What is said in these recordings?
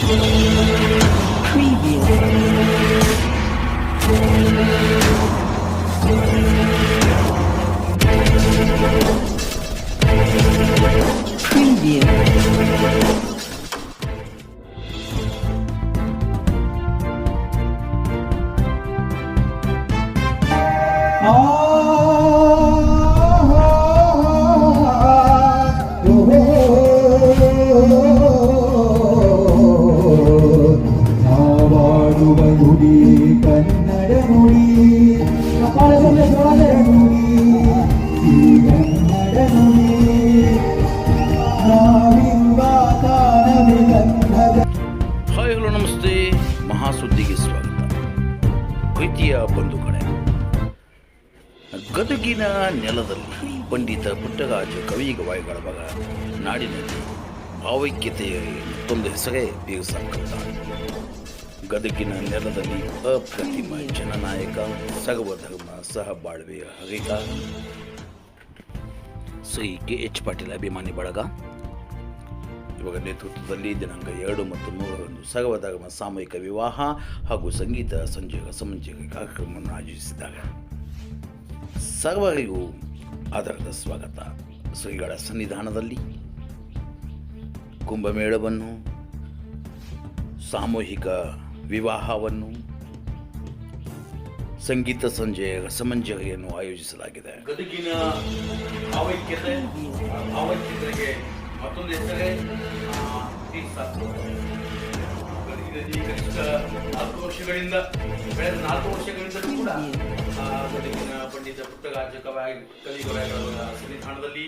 아 ಮಹಾಸುದ್ದಿಗೆ ಸ್ವಾಗತ ಪ್ರೀತಿಯ ಬಂಧುಗಳೇ, ಗದಗಿನ ನೆಲದಲ್ಲಿ ಪಂಡಿತ ಪುಟ್ಟರಾಜ ಕವಿ ಗವಾಯಿಗಳ ಮಗ, ನಾಡಿನಲ್ಲಿ ಭಾವೈಕ್ಯತೆಯ ಮತ್ತೊಂದು ಹೆಸರೇ ಬೀರಸಾಕುತ್ತಾರೆ ಗದಗಿನ ನೆಲದಲ್ಲಿ ಅಪ್ರತಿಮ ಜನನಾಯಕ ಸಹ ಸಹಬಾಳ್ವೆಯ ಹರಿಕ ಶ್ರೀ ಕೆ ಎಚ್ ಪಾಟೀಲ್ ಅಭಿಮಾನಿ ಬಳಗ ಇವರ ನೇತೃತ್ವದಲ್ಲಿ ದಿನಾಂಕ ಎರಡು ಮತ್ತು ಮೂರರಂದು ಸಗವದಾಗಮ ಸಾಮೂಹಿಕ ವಿವಾಹ ಹಾಗೂ ಸಂಗೀತ ಸಂಜೆಯ ಸಮಂಜಯ ಕಾರ್ಯಕ್ರಮವನ್ನು ಆಯೋಜಿಸಿದಾಗ ಸರ್ವರಿಗೂ ಆಧಾರದ ಸ್ವಾಗತ. ಶ್ರೀಗಳ ಸನ್ನಿಧಾನದಲ್ಲಿ ಕುಂಭಮೇಳವನ್ನು, ಸಾಮೂಹಿಕ ವಿವಾಹವನ್ನು, ಸಂಗೀತ ಸಂಜೆಯ ರಸಮಂಜರಿಯನ್ನು ಆಯೋಜಿಸಲಾಗಿದೆ. ಮತ್ತೊಂದು ಹೆಸರೇ ಕನಿಷ್ಠ ನಾಲ್ಕು ವರ್ಷಗಳಿಂದ ಬೆಳೆದ ನಾಲ್ಕು ವರ್ಷಗಳಿಂದ ಕೂಡ ಗದಗಿನ ಪಂಡಿತ ಪುಟ್ಟರಾಜ ಕವಾಯ ಕವಿಗವಾಯಿಗಳ ಸನ್ನಿಧಾನದಲ್ಲಿ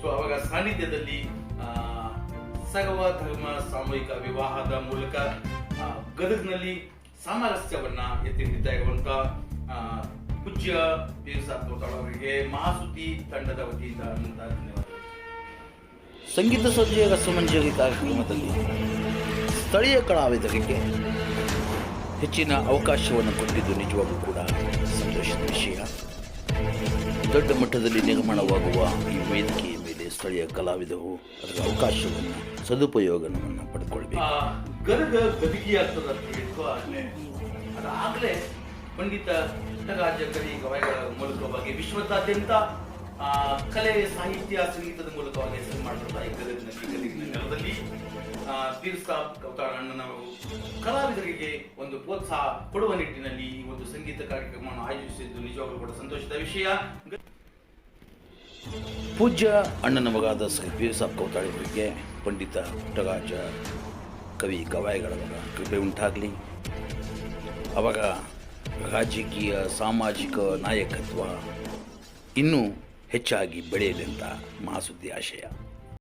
ಸೊ ಅವರ ಸಾನ್ನಿಧ್ಯದಲ್ಲಿ ಆ, ಸರ್ವ ಧರ್ಮ ಸಾಮೂಹಿಕ ವಿವಾಹದ ಮೂಲಕ ಗದಗ್ನಲ್ಲಿ ಸಾಮರಸ್ಯವನ್ನ ಎತ್ತಿ ಇರುವಂತ ಪೂಜ್ಯ ಸಾತ್ವತಾಳ್ ಅವರಿಗೆ ಮಹಾಸುದ್ದಿ ತಂಡದ ವತಿಯಿಂದ ಧನ್ಯವಾದ ಸಂಗೀತ ಸಂಜೆಯ ರಸಮಂಜರಿ ಕಾರ್ಯಕ್ರಮದಲ್ಲಿ ಸ್ಥಳೀಯ ಕಲಾವಿದರಿಗೆ ಹೆಚ್ಚಿನ ಅವಕಾಶವನ್ನು ಕೊಟ್ಟಿದ್ದು ನಿಜವಾಗೂ ಕೂಡ ಸಂತೋಷದ ವಿಷಯ. ದೊಡ್ಡ ಮಟ್ಟದಲ್ಲಿ ನಿರ್ಮಾಣವಾಗುವ ಈ ವೇದಿಕೆಯ ಮೇಲೆ ಸ್ಥಳೀಯ ಕಲಾವಿದರು ಅದರ ಅವಕಾಶವನ್ನು, ಸದುಪಯೋಗವನ್ನು ಪಡೆದುಕೊಳ್ಬೇಕು ಗದಗ ಗದಗಿ ಆಗ್ತದ ಅಂತ ಆಗ್ಲೇ ಅದಾಗ್ಲೇ ಪಂಡಿತ ಗವಾಯಿಗಳ ಮೂಲಕವಾಗಿ ವಿಶ್ವದಾದ್ಯಂತ ಕಲೆ, ಸಾಹಿತ್ಯ, ಸಂಗೀತದ ಮೂಲಕವಾಗಿ ಹೆಸರು ಮಾಡಿದಂತ ಈ ಗದಗಿನ ನೆಲದಲ್ಲಿ. ತೀರ್ಸ್ತಾ ಕವತಾಳ ಅಣ್ಣನವರು ಕಲಾವಿದರಿಗೆ ಒಂದು ಪ್ರೋತ್ಸಾಹ ಕೊಡುವ ನಿಟ್ಟಿನಲ್ಲಿ ಈ ಒಂದು ಸಂಗೀತ ಕಾರ್ಯಕ್ರಮವನ್ನು ಆಯೋಜಿಸಿದ್ದು ನಿಜವಾಗ್ಲೂ ಕೂಡ ಸಂತೋಷದ ವಿಷಯ. ಪೂಜ್ಯ ಅಣ್ಣನ ಮಗಾದ ಶ್ರೀ ಸಾಬ್ ಕೌತಾಳಿಯವರಿಗೆ ಪಂಡಿತ ಪುಟ್ಟರಾಜ ಕವಿ ಗವಾಯಿಗಳ ಮಗ ಕೃಪೆ ಉಂಟಾಗಲಿ. ಅವಾಗ ರಾಜಕೀಯ, ಸಾಮಾಜಿಕ ನಾಯಕತ್ವ ಇನ್ನೂ ಹೆಚ್ಚಾಗಿ ಬೆಳೆಯಲಿ ಅಂತ ಮಹಾಸುದ್ದಿ ಆಶಯ.